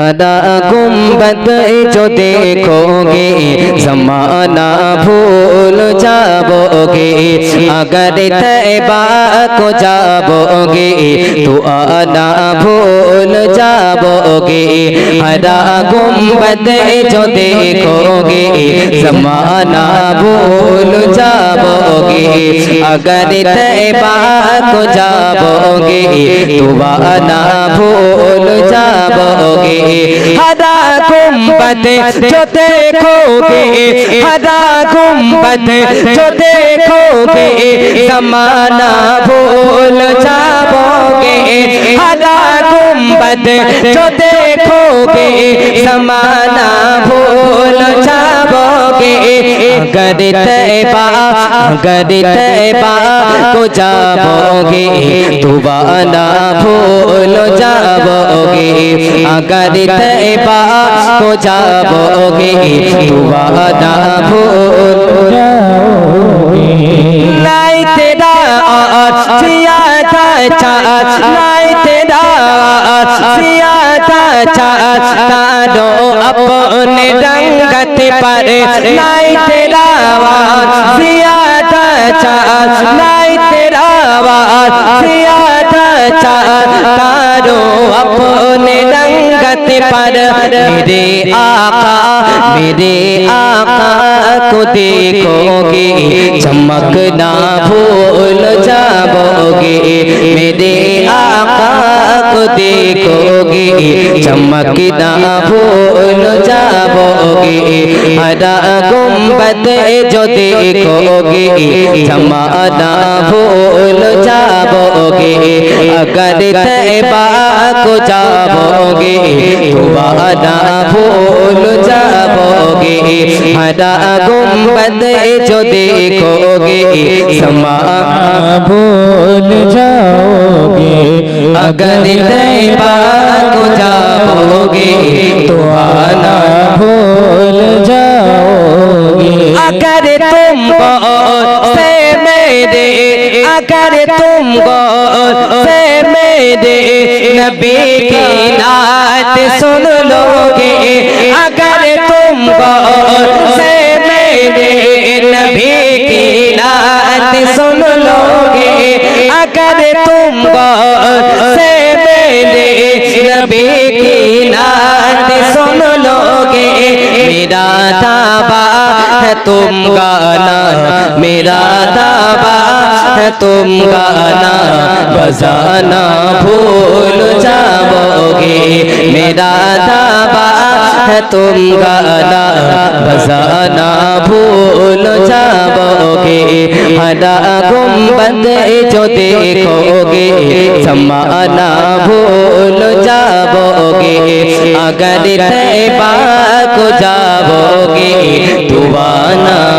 हरा गुंबद जो देखोगे, जमाना भूल जाओगे। अगर तैबा को जाओगे तो आना भूल जाओगे। हरा गुंबद जो देखोगे, जमाना भूल जाओगे। अगर तैबा को जाओगे आना भूल जाओगे। हरा गुंबद जो देखोगे, हरा गुंबद जो देखोगे, जमाना भूल गुंबद जो देखोगे, जमाना भूल जाओगे। अगर तैबा को जाओगे दोबारा भूल जाओगे। अगर को जाओगे दोबारा भूल लाई तेरा सिया था लाई तेरा सिया था तारो अपने रंगत पर। लाई तेरा सिया था लाई तेरा सिया था तारो अपने रंगत पर। मेरे आका मेरे आका को देखोगे। चमकना भूल जाओगे। देखोगे चमकना भूल जाओगे हरा गुंबद जो देखोगे जमाना भूल जाओगे अगर तैबा को जाओगे दोबारा भूल जाओगे हरा गुंबद जो देखोगे समा भूल जाओगे अगर तैबा जाओगे तो आना भूल जाओगे अगर तुम से मेरे अगर तुम से मेरे नबी की नात सुन लोगे अगर तुम से मेरे नबी की नात सुन लोगे अगर तुम तुम गाना मेरा दावा है तुम गाना बजाना भूल जाओगे। मेरा दावा है तुम गाना बजाना भूल जाओगे। हरा गुंबद जो देखोगे समाना भूल जाओगे। अगर तैबा को जाओगे sana.